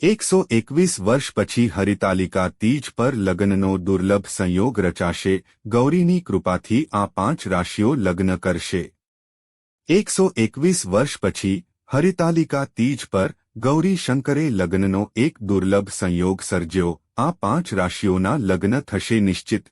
એકસો એકવીસ વર્ષ પછી હરિતાલિકા તીજ પર લગ્નનો દુર્લભ સંયોગ રચાશે. ગૌરીની કૃપાથી આ પાંચ રાશિઓ લગ્ન કરશે. એકસો એકવીસ વર્ષ પછી હરિતાલિકા તીજ પર ગૌરી શંકરે લગ્નનો એક દુર્લભ સંયોગ સર્જ્યો. આ પાંચ રાશિઓના લગ્ન થશે નિશ્ચિત.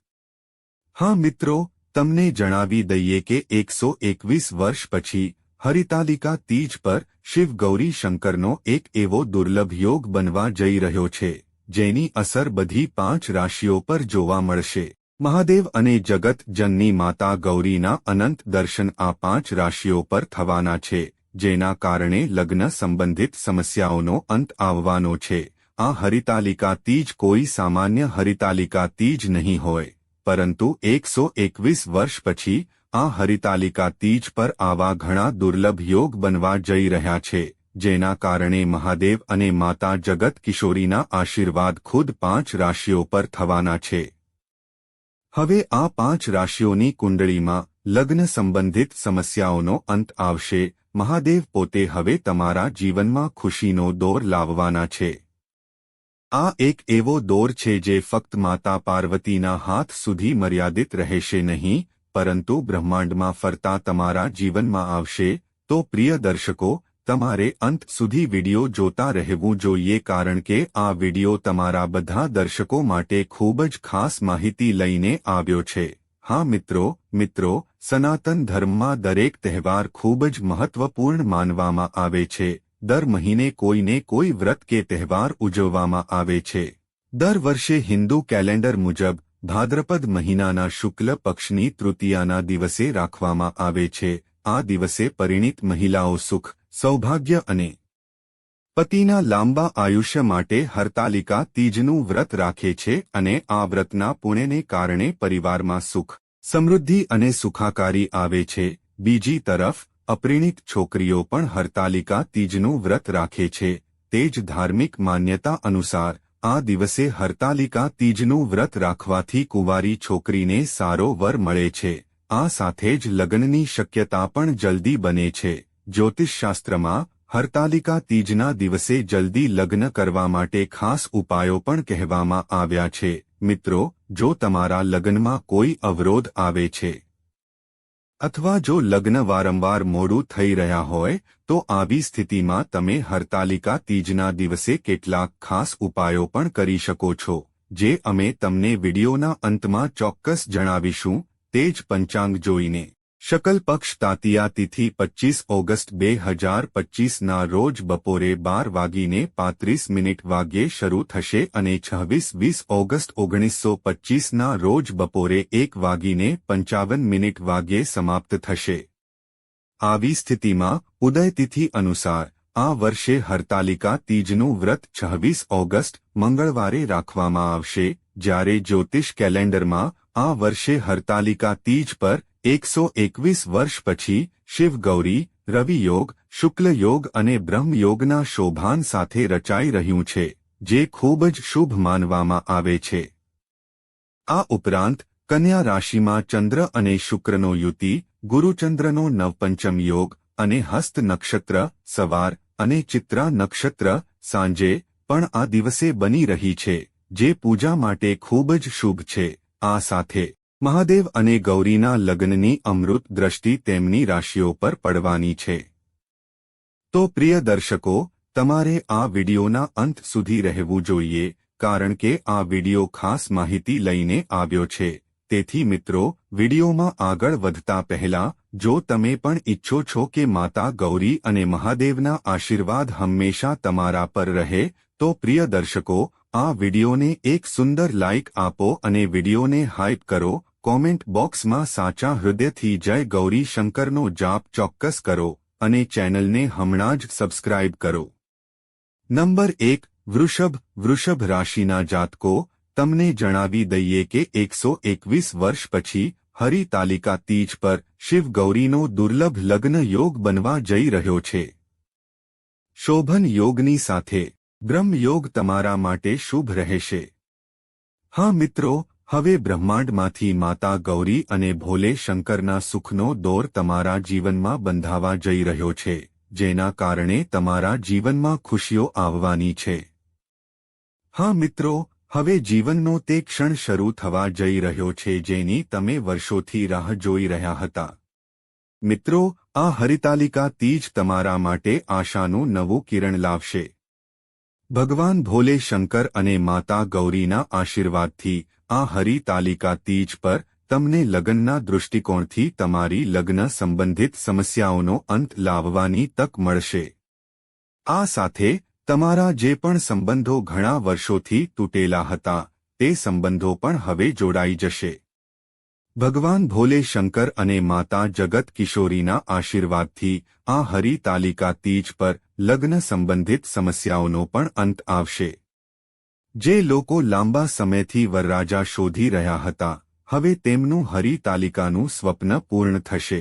હા મિત્રો, તમને જણાવી દઈએ કે એકસો એકવીસ વર્ષ પછી હરિતાલિકા તીજ પર શિવ ગૌરી શંકરનો એક એવો દુર્લભ યોગ બનવા જઈ રહ્યો છે, જેની અસર બધી પાંચ રાશિઓ પર જોવા મળશે. મહાદેવ અને જગત જનની માતા ગૌરીના અનંત દર્શન આ પાંચ રાશિઓ પર થવાના છે, જેના કારણે લગ્ન સંબંધિત સમસ્યાઓનો અંત આવવાનો છે. આ હરિતાલિકા તીજ કોઈ સામાન્ય હરિતાલિકા તીજ નહીં હોય, પરંતુ એકસો એકવીસ વર્ષ પછી આ હરિતાલિકા તીજ પર આવા ઘણા દુર્લભ યોગ બનવા જઈ રહ્યા છે, જેના કારણે મહાદેવ અને માતા જગત કિશોરીના આશીર્વાદ ખુદ પાંચ રાશિઓ પર થવાના છે. હવે આ પાંચ રાશિઓની કુંડળીમાં લગ્ન સંબંધિત સમસ્યાઓનો અંત આવશે, મહાદેવ પોતે હવે તમારા જીવનમાં ખુશીનો દોર લાવવાના છે. આ એક એવો દોર છે જે ફક્ત માતા પાર્વતીના હાથ સુધી મર્યાદિત રહેશે નહીં પરંતુ બ્રહ્માંડમાં ફરતા તમારા જીવનમાં આવશે, તો પ્રિય દર્શકો, તમારે અંત સુધી વિડિયો જોતા રહેવું જોઈએ કારણ કે આ વિડિયો તમારા બધા દર્શકો માટે ખૂબ જ ખાસ માહિતી લઈને આવ્યો છે. હા મિત્રો મિત્રો, સનાતન ધર્મમાં દરેક તહેવાર ખૂબ જ મહત્વપૂર્ણ માનવામાં આવે છે. દર મહિને કોઈને કોઈ વ્રત કે તહેવાર ઉજવવામાં આવે છે. દર વર્ષે હિન્દુ કેલેન્ડર મુજબ ભાદ્રપદ મહિનાના શુક્લ પક્ષની તૃતીયાના દિવસે રાખવામાં આવે છે. આ દિવસે પરિણીત મહિલાઓ સુખ, સૌભાગ્ય અને પતિના લાંબા આયુષ્ય માટે હરતાલિકા તીજનું વ્રત રાખે છે અને આ વ્રતના પુણ્યને કારણે પરિવારમાં સુખ, સમૃદ્ધિ અને સુખાકારી આવે છે. બીજી તરફ, અપરિણીત છોકરીઓ પણ હરતાલિકા તીજનું વ્રત રાખે છે. તે જ ધાર્મિક માન્યતા અનુસાર આ દિવસે હરતાલિકા તીજનું વ્રત રાખવાથી કુંવારી છોકરીને સારો વર મળે છે. આ સાથે જ લગ્નની શક્યતા પણ જલ્દી બને છે. જ્યોતિષશાસ્ત્રમાં, હરતાલિકા તીજના દિવસે જલ્દી લગ્ન કરવા માટે ખાસ ઉપાયો પણ કહેવામાં આવ્યા છે. મિત્રો, જો તમારા લગ્નમાં કોઈ અવરોધ આવે છે અથવા જો લગ્ન વારંવાર મોડું થઈ રહ્યા હોય, તો આવી સ્થિતિમાં તમે હરતાલિકા તીજના દિવસે કેટલાક ખાસ ઉપાયો પણ કરી શકો છો, જે અમે તમને વિડીયોના અંતમાં ચોક્કસ જણાવીશું, તે જ પંચાંગ જોઈને. શકલ પક્ષ તાતિયા તિથિ પચીસ ઓગસ્ટ બે હજાર પચીસના રોજ બપોરે બાર વાગીને પાંત્રીસ મિનિટ વાગ્યે શરૂ થશે અને છવ્વીસ વીસ ઓગસ્ટ ઓગણીસો પચીસના રોજ બપોરે એક વાગીને પંચાવન મિનિટ વાગ્યે સમાપ્ત થશે. આવી સ્થિતિમાં ઉદયતિથિ અનુસાર આ વર્ષે હરતાલિકા તીજનું વ્રત છવ્વીસ ઓગસ્ટ મંગળવારે રાખવામાં આવશે, જ્યારે જ્યોતિષ કેલેન્ડરમાં આ વર્ષે હરતાલિકા તીજ પર એકસો એકવીસ વર્ષ પછી શિવ ગૌરી, રવિ યોગ, શુક્લ યોગ અને બ્રહ્મ યોગના શોભાન સાથે રચાઈ રહ્યું છે, જે ખૂબ જ શુભ માનવામાં આવે છે. આ ઉપરાંત, કન્યા રાશિમાં ચંદ્ર અને શુક્રનો યુતિ, ગુરુચંદ્રનો નવપંચમ યોગ અને હસ્ત નક્ષત્ર, સવાર અને ચિત્રા નક્ષત્ર સાંજે પણ આ દિવસે બની રહી છે, જે પૂજા માટે ખૂબ જ શુભ છે. આ સાથે મહાદેવ અને ગૌરીના લગ્નની અમૃત દ્રષ્ટિ તેમની રાશિઓ પર પડવાની છે. તો પ્રિય દર્શકો, તમારે આ વિડીયોના અંત સુધી રહેવું જોઈએ, કારણ કે આ વીડિયો ખાસ માહિતી લઈને આવ્યો છે. તેથી મિત્રો, વિડીયોમાં આગળ વધતા પહેલા, જો તમે પણ ઈચ્છો છો કે માતા ગૌરી અને મહાદેવના આશીર્વાદ હંમેશા તમારા પર રહે, તો પ્રિય દર્શકો, આ વિડીયોને એક સુંદર લાઇક આપો અને વિડિયોને હાઇપ કરો કોમેન્ટ બોક્સમાં સાચા હૃદયથી જય ગૌરી શંકરનો જાપ ચોક્કસ કરો અને ચેનલને હમણાં જ સબસ્ક્રાઇબ કરો. નંબર એક, વૃષભ વૃષભ રાશિના જાતકો, તમને જણાવી દઈએ કે એકસો એકવીસ વર્ષ પછી હરિ તાલિકા તીજ પર શિવ ગૌરીનો દુર્લભ લગ્ન યોગ બનવા જઈ રહ્યો છે. શોભન યોગની સાથે, બ્રહ્મ યોગ તમારા માટે શુભ રહેશે. હા મિત્રો હવે બ્રહ્માંડમાંથી માતા ગૌરી અને ભોલે શંકરના સુખનો દોર તમારા જીવનમાં બંધાવા જઈ રહ્યો છે, જેના કારણે તમારા જીવનમાં ખુશીઓ આવવાની છે. હા મિત્રો, હવે જીવનનો તે ક્ષણ શરૂ થવા જઈ રહ્યો છે જેની તમે વર્ષોથી રાહ જોઈ રહ્યા હતા. મિત્રો, આ હરિતાલિકા તીજ તમારા માટે આશાનું નવું કિરણ લાવશે. ભગવાન ભોલે શંકર અને માતા ગૌરીના આશીર્વાદથી આ હરિતાલિકા તીજ પર તમને લગ્નના દૃષ્ટિકોણથી તમારી લગ્ન સંબંધિત સમસ્યાઓનો અંત લાવવાની તક મળશે. આ સાથે તમારા જે પણ સંબંધો ઘણા વર્ષોથી તૂટેલા હતા, તે સંબંધો પણ હવે જોડાઈ જશે. ભગવાન ભોલે શંકર અને માતા જગત કિશોરીના આશીર્વાદથી આ હરિતાલિકા તીજ પર લગ્ન સંબંધિત સમસ્યાઓનો પણ અંત આવશે. જે લોકો લાંબા સમયથી વરરાજા શોધી રહ્યા હતા, હવે તેમનું હરિતાલિકાનું સ્વપ્ન પૂર્ણ થશે.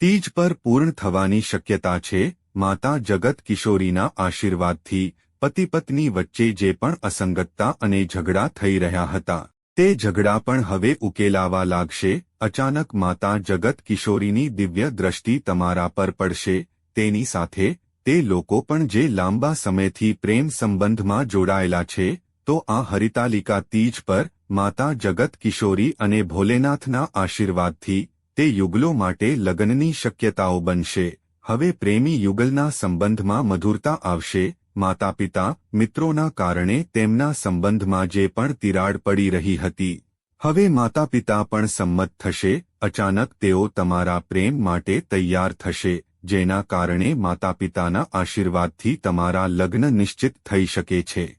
તીજ પર પૂર્ણ થવાની શક્યતા છે, માતા જગત કિશોરીના આશીર્વાદથી પતિ પત્ની વચ્ચે જે પણ અસંગતતા અને ઝઘડા થઈ રહ્યા હતા, તે ઝઘડા પણ હવે ઉકેલાવા લાગશે, અચાનક માતા જગત કિશોરીની દિવ્ય દ્રષ્ટિ તમારા પર પડશે, તેની સાથે તે લોકો પણ જે લાંબા સમયથી પ્રેમ સંબંધમાં જોડાયેલા છે, તો આ હરિતાલિકા તીજ પર, માતા જગત કિશોરી અને ભોલેનાથના આશીર્વાદથી, તે યુગલો માટે લગ્નની શક્યતાઓ બનશે. હવે પ્રેમી યુગલના સંબંધમાં મધુરતા આવશે માતા પિતા મિત્રોના કારણે તેમના સંબંધમાં જે પણ તિરાડ પડી રહી હતી. હવે માતા પિતા પણ સંમત થશે, અચાનક તેઓ તમારા પ્રેમ માટે તૈયાર થશે. જેના કારણે માતા પિતાના આશીર્વાદથી તમારા લગ્ન નિશ્ચિત થઈ શકે છે.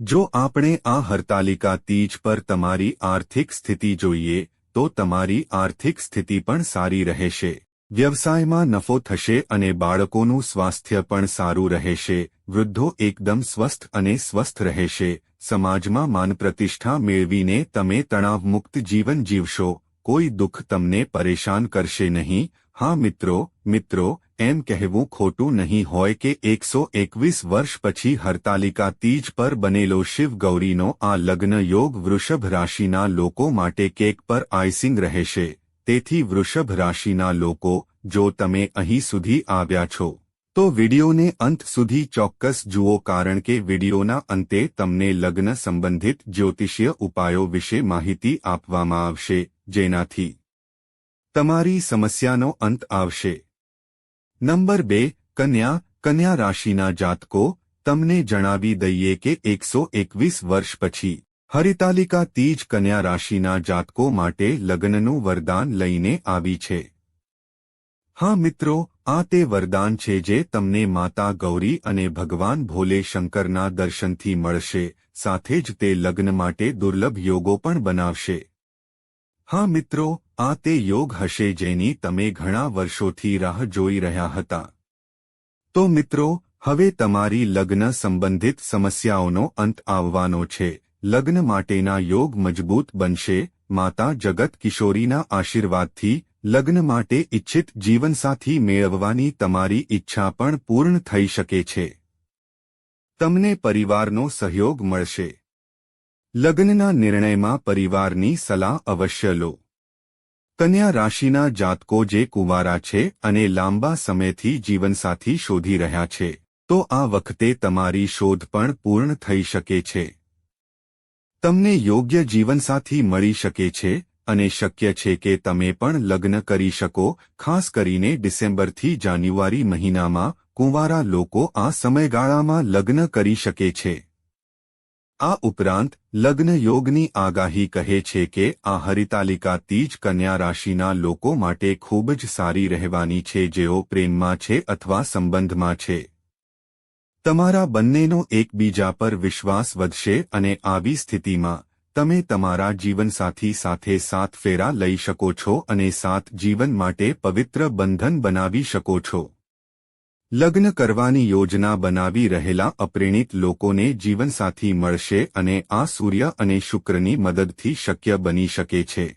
જો આપણે આ હરતાલિકા તીજ પર તમારી આર્થિક સ્થિતિ જોઈએ, તો તમારી આર્થિક સ્થિતિ પણ સારી રહેશે. વ્યવસાયમાં નફો થશે અને બાળકોનું સ્વાસ્થ્ય પણ સારું રહેશે, વૃદ્ધો એકદમ સ્વસ્થ અને સ્વસ્થ રહેશે, સમાજમાં માન પ્રતિષ્ઠા મેળવીને તમે તણાવમુક્ત જીવન જીવશો, કોઈ દુઃખ તમને પરેશાન કરશે નહીં હા મિત્રો મિત્રો, એમ કહેવું ખોટું નહીં હોય કે એકસો એકવીસ વર્ષ પછી હરતાલિકા તીજ પર બનેલો શિવ ગૌરીનો આ લગ્ન યોગ વૃષભ રાશિના લોકો માટે કેક પર આઈસિંગ રહેશે. તેથી વૃષભ રાશિના લોકો, જો તમે અહીં સુધી આવ્યા છો, તો વિડિયોને અંત સુધી ચોક્કસ જુઓ કારણ કે વિડિયોના અંતે તમને લગ્ન સંબંધિત જ્યોતિષીય ઉપાયો વિશે માહિતી આપવામાં આવશે. જેનાથી તમારી સમસ્યાનો અંત આવશે. નંબર બે, કન્યા કન્યા રાશિના જાતકો, તમને જણાવી દઈએ કે એકસો એકવીસ વર્ષ પછી, હરિતાલિકા તીજ કન્યા રાશિના જાતકો માટે લગ્નનું વરદાન લઈને આવી છે. હા મિત્રો, આ તે વરદાન છે જે તમને માતા ગૌરી અને ભગવાન ભોલે શંકરના દર્શનથી મળશે, સાથે જ તે લગ્ન માટે દુર્લભ યોગો પણ બનાવશે. હા મિત્રો આ તે યોગ હશે જેની તમે ઘણા વર્ષોથી રાહ જોઈ રહ્યા હતા. તો મિત્રો, હવે તમારી લગ્ન સંબંધિત સમસ્યાઓનો અંત આવવાનો છે. લગ્ન માટેના યોગ મજબૂત બનશે. માતા જગત કિશોરીના આશીર્વાદથી લગ્ન માટે ઇચ્છિત જીવનસાથી મેળવવાની તમારી ઈચ્છા પણ પૂર્ણ થઈ શકે છે. તમને પરિવારનો સહયોગ મળશે. લગ્નના નિર્ણયમાં પરિવારની સલાહ અવશ્ય લો. કન્યા રાશિના જાતકો જે કુંવારા છે અને લાંબા સમયથી જીવનસાથી શોધી રહ્યા છે, તો આ વખતે તમારી શોધ પણ પૂર્ણ થઈ શકે છે. તમને યોગ્ય જીવનસાથી મળી શકે છે અને શક્ય છે કે તમે પણ લગ્ન કરી શકો, ખાસ કરીને ડિસેમ્બરથી જાન્યુઆરી મહિનામાં કુંવારા લોકો આ સમયગાળામાં લગ્ન કરી શકે છે. આ ઉપરાંત લગ્ન યોગની આગાહી કહે છે કે, આ હરિતાલિકા તીજ કન્યા રાશિના લોકો માટે ખૂબ જ સારી રહેવાની છે જેઓ પ્રેમમાં છે અથવા સંબંધમાં છે. તમારા બંનેનો એકબીજા પર વિશ્વાસ વધશે અને આવી સ્થિતિમાં, તમે તમારા જીવનસાથી સાથે સાત ફેરા લઈ શકો છો અને સાત જીવન માટે પવિત્ર બંધન બનાવી શકો છો. લગ્ન કરવાની યોજના બનાવી રહેલા અપ્રેણિત લોકોને જીવનસાથી મળશે અને આ સૂર્ય અને શુક્રની મદદથી શક્ય બની શકે છે.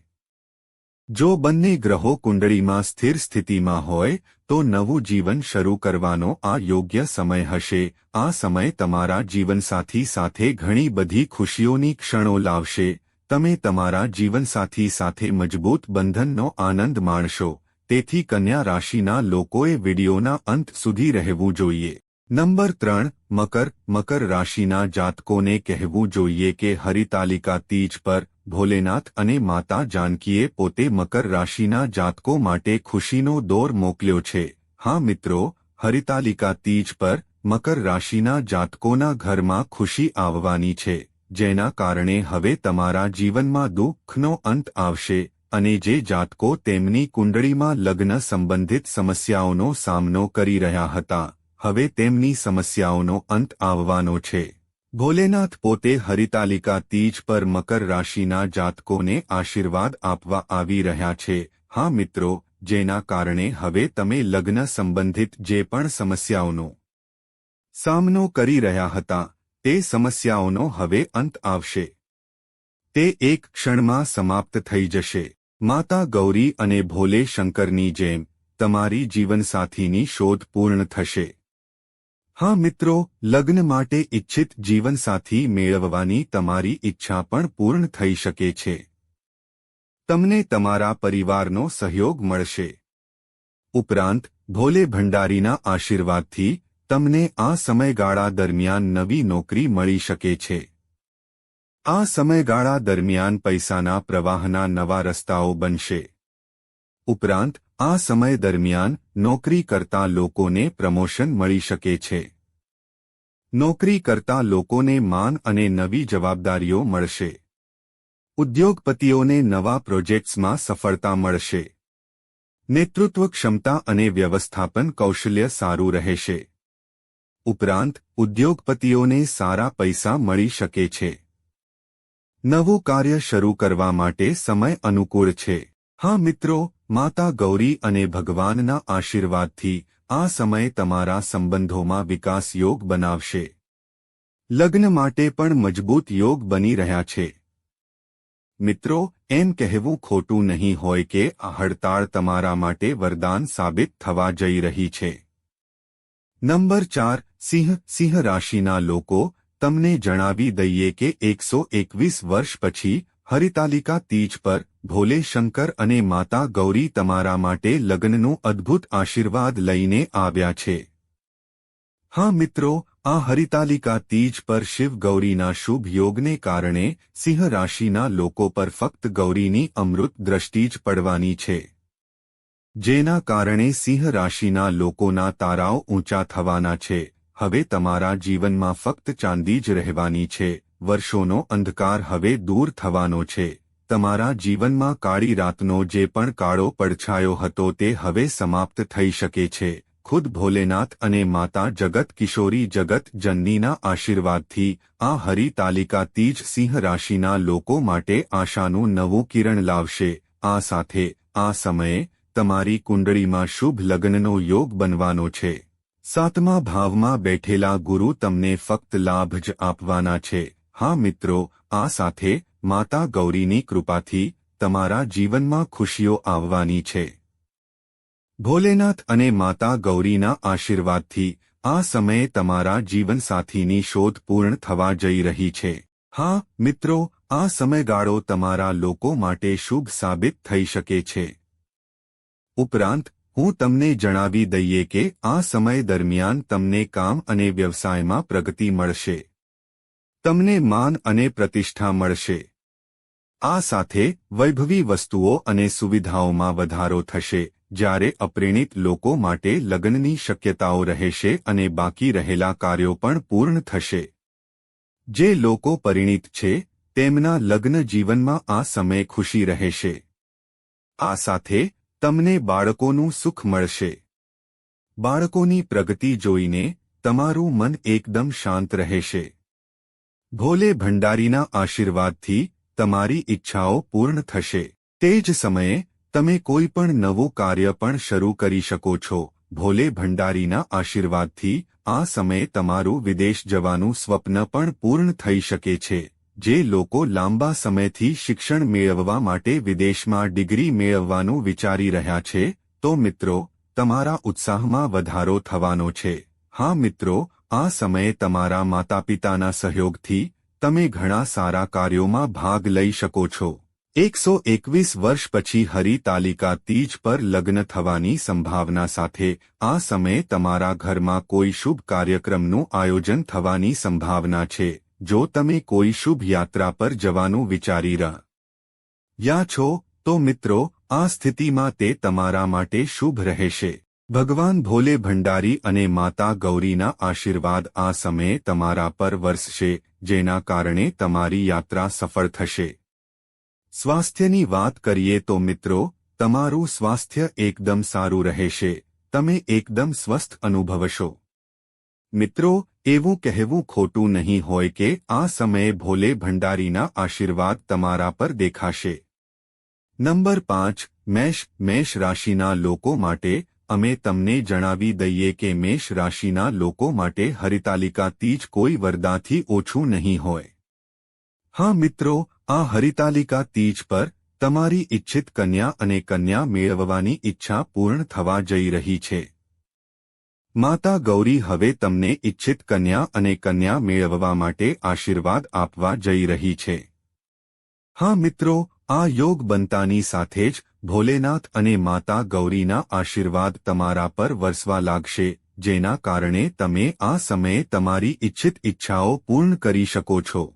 જો બંને ગ્રહો કુંડળીમાં સ્થિર સ્થિતિમાં હોય, તો નવું જીવન શરૂ કરવાનો આ યોગ્ય સમય હશે. આ સમય તમારા જીવનસાથી સાથે ઘણી બધી ખુશીઓની ક્ષણો લાવશે. તમે તમારા જીવનસાથી સાથે મજબૂત બંધનનો આનંદ માણશો. તેથી કન્યા રાશિના લોકોએ વિડિયોના અંત સુધી રહેવું જોઈએ. નંબર ત્રણ, મકર મકર રાશિના જાતકોને કહેવું જોઈએ કે હરિતાલિકા તીજ પર ભોલેનાથ અને માતા જાનકીએ પોતે મકર રાશિના જાતકો માટે ખુશીનો દોર મોકલ્યો છે. હા મિત્રો, હરિતાલિકા તીજ પર મકર રાશિના જાતકોના ઘરમાં ખુશી આવવાની છે, જેના કારણે હવે તમારા જીવનમાં દુઃખનો અંત આવશે. અને જે જાતકો તેમની કુંડળીમાં લગ્ન સંબંધિત સમસ્યાઓનો સામનો કરી રહ્યા હતા, હવે તેમની સમસ્યાઓનો અંત આવવાનો છે. ભોલેનાથ પોતે હરિતાલિકા તીજ પર મકર રાશિના જાતકોને આશીર્વાદ આપવા આવી રહ્યા છે. હા મિત્રો, જેના કારણે હવે તમે લગ્ન સંબંધિત જે પણ સમસ્યાઓનો સામનો કરી રહ્યા હતા, તે સમસ્યાઓનો હવે અંત આવશે. તે એક ક્ષણમાં સમાપ્ત થઈ જશે. માતા ગૌરી અને ભોલે શંકરની જેમ તમારી જીવનસાથીની શોધ પૂર્ણ થશે. હા મિત્રો, લગ્ન માટે ઇચ્છિત જીવનસાથી મેળવવાની તમારી ઈચ્છા પણ પૂર્ણ થઈ શકે છે. તમને તમારા પરિવારનો સહયોગ મળશે. ઉપરાંત, ભોલે ભંડારીના આશીર્વાદથી તમને આ સમયગાળા દરમિયાન નવી નોકરી મળી શકે છે. આ સમયગાળા દરમિયાન પૈસાના પ્રવાહના નવા રસ્તાઓ બનશે. ઉપરાંત, આ સમય દરમિયાન નોકરી કરતા લોકોને પ્રમોશન મળી શકે છે. નોકરી કરતા લોકોને માન અને નવી જવાબદારીઓ મળશે. ઉદ્યોગપતિઓને નવા પ્રોજેક્ટ્સમાં સફળતા મળશે. નેતૃત્વ ક્ષમતા અને વ્યવસ્થાપન કૌશલ્ય સારું રહેશે. ઉપરાંત, ઉદ્યોગપતિઓને સારા પૈસા મળી શકે છે. નવું કાર્ય શરૂ કરવા માટે સમય અનુકૂળ છે. હા મિત્રો, માતા ગૌરી અને ભગવાનના આશીર્વાદથી આ સમય તમારા સંબંધોમાં વિકાસ યોગ બનાવશે. લગ્ન માટે પણ મજબૂત યોગ બની રહ્યા છે. મિત્રો, એમ કહેવું ખોટું નહીં હોય કે આ હડતાળ તમારા માટે વરદાન સાબિત થવા જઈ રહી છે. નંબર ચાર, સિંહ સિંહ રાશિના લોકો તમને જણાવી દઈએ કે એકસો એકવીસ વર્ષ પછી, હરિતાલિકા તીજ પર, ભોલે શંકર અને માતા ગૌરી તમારા માટે લગ્નનું અદ્ભુત આશીર્વાદ લઈને આવ્યા છે. હા મિત્રો, આ હરિતાલિકા તીજ પર શિવ ગૌરીના શુભ યોગને કારણે, સિંહ રાશિના લોકો પર ફક્ત ગૌરીની અમૃત દ્રષ્ટિ જ પડવાની છે. જેના કારણે સિંહ રાશિના લોકોના તારાઓ ઊંચા થવાના છે. હવે તમારા જીવનમાં ફક્ત ચાંદી જ રહેવાની છે, વર્ષોનો અંધકાર હવે દૂર થવાનો છે. તમારા જીવનમાં કાળી રાતનો જે પણ કાળો પડછાયો હતો તે હવે સમાપ્ત થઈ શકે છે. ખુદ ભોલેનાથ અને માતા જગત કિશોરી જગત જનનીના આશીર્વાદથી આ હરિતાલિકા તીજ સિંહ રાશિના લોકો માટે આશાનું નવું કિરણ લાવશે. આ સાથે, આ સમયે, તમારી કુંડળીમાં શુભ લગ્નનો યોગ બનવાનો છે. સાતમા ભાવમાં બેઠેલા ગુરુ તમને ફક્ત લાભ જ આપવાના છે. હા મિત્રો, આ સાથે માતા ગૌરીની કૃપાથી તમારા જીવનમાં ખુશીઓ આવવાની છે. ભોલેનાથ અને માતા ગૌરીના આશીર્વાદથી આ સમયે તમારા જીવનસાથીની શોધ પૂર્ણ થવા જઈ રહી છે. હા મિત્રો, આ સમયગાળો તમારા લોકો માટે શુભ સાબિત થઈ શકે છે. ઉપરાંત હું તમને જણાવી દઈએ કે આ સમય દરમિયાન તમને કામ અને વ્યવસાયમાં પ્રગતિ મળશે. તમને માન અને પ્રતિષ્ઠા મળશે. આ સાથે વૈભવી વસ્તુઓ અને સુવિધાઓમાં વધારો થશે, જ્યારે અપ્રેણિત લોકો માટે લગ્નની શક્યતાઓ રહેશે અને બાકી રહેલા કાર્યો પણ પૂર્ણ થશે. જે લોકો પરિણિત છે, તેમના લગ્ન જીવનમાં આ સમય ખુશી રહેશે. આ સાથે તમને બાળકોનું સુખ મળશે. બાળકોની પ્રગતિ જોઈને તમારું મન એકદમ શાંત રહેશે. ભોલે ભંડારીના આશીર્વાદથી તમારી ઈચ્છાઓ પૂર્ણ થશે. તે જ સમયે તમે કોઈ પણ નવું કાર્ય પણ શરૂ કરી શકો છો. ભોલે ભંડારીના આશીર્વાદથી આ સમયે તમારું વિદેશ જવાનું સ્વપ્ન પણ પૂર્ણ થઈ શકે છે. જે લોકો લાંબા સમયથી શિક્ષણ મેળવવા માટે વિદેશમાં ડિગ્રી મેળવવાનું વિચારી રહ્યા છે, તો મિત્રો, તમારા ઉત્સાહમાં વધારો થવાનો છે. હા મિત્રો, આ સમયે તમારા માતાપિતાના સહયોગથી તમે ઘણા સારા કાર્યોમાં ભાગ લઈ શકો છો. એકસો એકવીસ વર્ષ પછી હરિતાલિકા તીજ પર લગ્ન થવાની સંભાવના સાથે આ સમયે તમારા ઘરમાં કોઈ શુભ કાર્યક્રમનું આયોજન થવાની સંભાવના છે. જો તમે કોઈ શુભ યાત્રા પર જવાનું વિચારી રહ્યા છો, તો મિત્રો, આ સ્થિતિમાં તે તમારા માટે શુભ રહેશે. ભગવાન ભોલે ભંડારી અને માતા ગૌરીના આશીર્વાદ આ સમયે તમારા પર વરસશે, જેના કારણે તમારી યાત્રા સફળ થશે. સ્વાસ્થ્યની વાત કરીએ તો મિત્રો, તમારું સ્વાસ્થ્ય એકદમ સારું રહેશે, તમે એકદમ સ્વસ્થ અનુભવશો. મિત્રો એવું કહેવું ખોટું નહીં હોય કે આ સમયે ભોલે ભંડારીના આશીર્વાદ તમારા પર દેખાશે. નંબર પાંચ, મેષ મેષ રાશિના લોકો માટે અમે તમને જણાવી દઈએ કે મેષ રાશિના લોકો માટે હરિતાલિકા તીજ કોઈ વરદાથી ઓછું નહીં હોય. હા મિત્રો, આ હરિતાલિકા તીજ પર તમારી ઇચ્છિત કન્યા અને કન્યા મેળવવાની ઈચ્છા પૂર્ણ થવા જઈ રહી છે. માતા ગૌરી હવે તમને ઇચ્છિત કન્યા અને કન્યા મેળવવા માટે આશીર્વાદ આપવા જઈ રહી છે. હા મિત્રો, આ યોગ બનતાની સાથે જ ભોલેનાથ અને માતા ગૌરીના આશીર્વાદ તમારા પર વરસવા લાગશે, જેના કારણે તમે આ સમયે તમારી ઇચ્છિત ઈચ્છાઓ પૂર્ણ કરી શકો છો.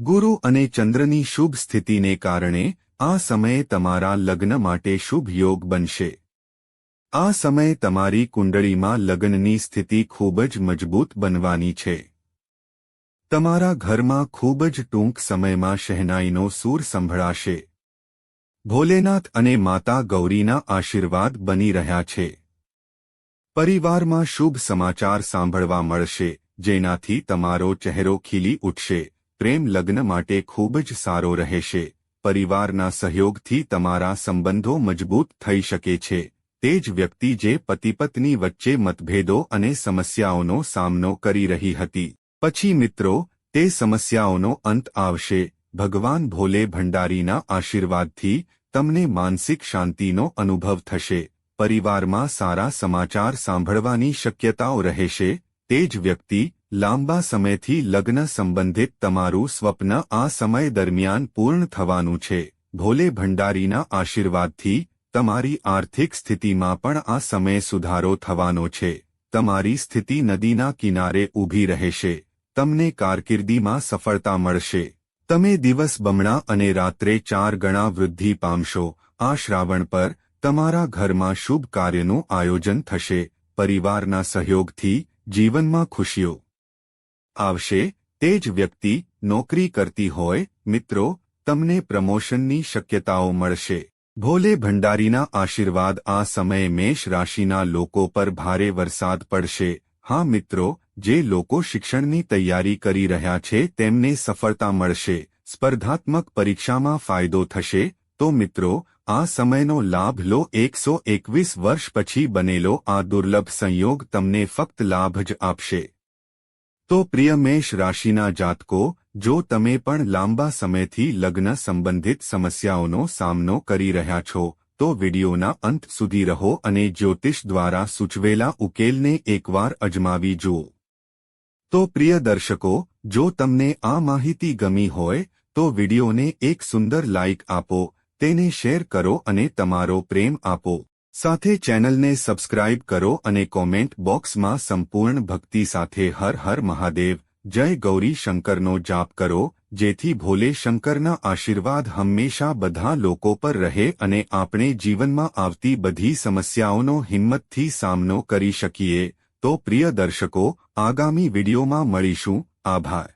ગુરુ અને ચંદ્રની શુભ સ્થિતિને કારણે આ સમયે તમારા લગ્ન માટે શુભ યોગ બનશે. આ સમયે તમારી કુંડળીમાં લગ્નની સ્થિતિ ખૂબ જ મજબૂત બનવાની છે. તમારા ઘરમાં ખૂબ જ ટૂંક સમયમાં શહેનાઈનો સૂર સંભળાશે. ભોલેનાથ અને માતા ગૌરીના આશીર્વાદ બની રહ્યા છે. પરિવારમાં શુભ સમાચાર સાંભળવા મળશે, જેનાથી તમારો ચહેરો ખીલી ઉઠશે, પ્રેમ લગ્ન માટે ખૂબ જ સારો રહેશે, પરિવારના સહયોગથી તમારા સંબંધો મજબૂત થઈ શકે છે. તે જ વ્યક્તિ જે પતિપત્ની વચ્ચે મતભેદો અને સમસ્યાઓનો સામનો કરી રહી હતી. પછી મિત્રો, તે સમસ્યાઓનો અંત આવશે. ભગવાન ભોલે ભંડારીના આશીર્વાદથી તમને માનસિક શાંતિનો અનુભવ થશે. પરિવારમાં સારા સમાચાર સાંભળવાની શક્યતાઓ રહેશે. તે જ વ્યક્તિ લાંબા સમયથી લગ્ન સંબંધિત તમારું સ્વપ્ન આ સમય દરમિયાન પૂર્ણ થવાનું છે. ભોલે ભંડારીના આશીર્વાદથી તમારી આર્થિક સ્થિતિમાં પણ આ સમય સુધારો થવાનો છે. તમારી સ્થિતિ નદીના કિનારે ઊભી રહેશે. તમને કારકિર્દીમાં સફળતા મળશે. તમે દિવસ બમણા અને રાત્રે ચાર ગણા વૃદ્ધિ પામશો. આ શ્રાવણ પર તમારા ઘરમાં શુભ કાર્યનું આયોજન થશે. પરિવારના સહયોગથી જીવનમાં ખુશીઓ આવશે. તે જ વ્યક્તિ નોકરી કરતી હોય, મિત્રો, તમને પ્રમોશનની શક્યતાઓ મળશે. ભોલે ભંડારીના આશીર્વાદ આ સમયે મેષ રાશિના લોકો પર ભારે વરસાદ પડશે. હા મિત્રો, જે લોકો શિક્ષણની તૈયારી કરી રહ્યા છે તેમને સફળતા મળશે. સ્પર્ધાત્મક પરીક્ષામાં ફાયદો થશે. તો મિત્રો, આ સમયનો લાભ લો. એકસો એકવીસ વર્ષ પછી બનેલો આ દુર્લભ સંયોગ તમને ફક્ત લાભ જ આપશે. તો પ્રિય મેષ રાશિના જાતકો જો તમે પણ લાંબા સમયથી લગ્ન સંબંધિત સમસ્યાઓનો સામનો કરી રહ્યા છો, તો વિડિયોના અંત સુધી રહો અને જ્યોતિષ દ્વારા સૂચવેલા ઉકેલને એકવાર અજમાવી જુઓ. તો પ્રિય દર્શકો, જો તમને આ માહિતી ગમી હોય, તો વિડિયોને એક સુંદર લાઇક આપો, તેને શેર કરો અને તમારો પ્રેમ આપો. સાથે ચેનલને સબસ્ક્રાઇબ કરો અને કોમેન્ટ બોક્સમાં સંપૂર્ણ ભક્તિ સાથે હર હર મહાદેવ. જય ગૌરી શંકરનો જાપ કરો, જેથી ભોલે શંકરના આશીર્વાદ હંમેશા બધા લોકો પર રહે અને આપણે જીવનમાં આવતી બધી સમસ્યાઓનો હિંમતથી સામનો કરી શકીએ. તો પ્રિય દર્શકો, આગામી વિડીયોમાં મળીશું. આભાર.